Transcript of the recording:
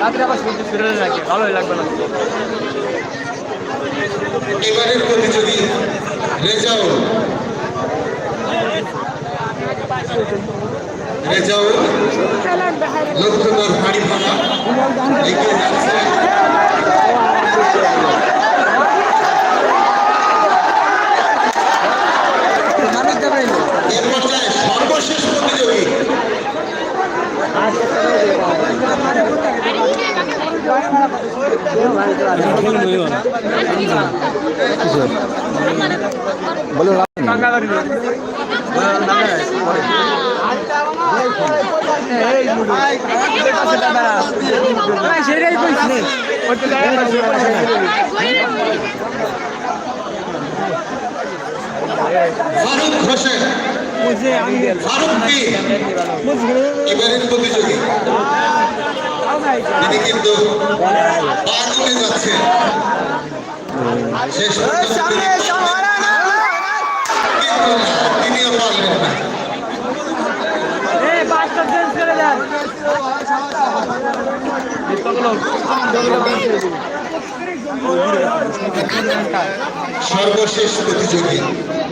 রাত্রে আবার সূর্য ফিরে রাখে ভালোই লাগবে না এবারের প্রতিযোগী রেজাউল। রেজাউল লক্ষ্যকর হাড়ি ভাঙা এ পর্যায়ে সর্বশেষ প্রতিযোগী কাঙ্গাবাড়ি সেটাই কইছি ফারুক হোসেন ফারুক বি এবারের প্রতিযোগী তিনি কিন্তু পা যাচ্ছে। শেষ তিনিও পারলেন না। সর্বশেষ প্রতিযোগী।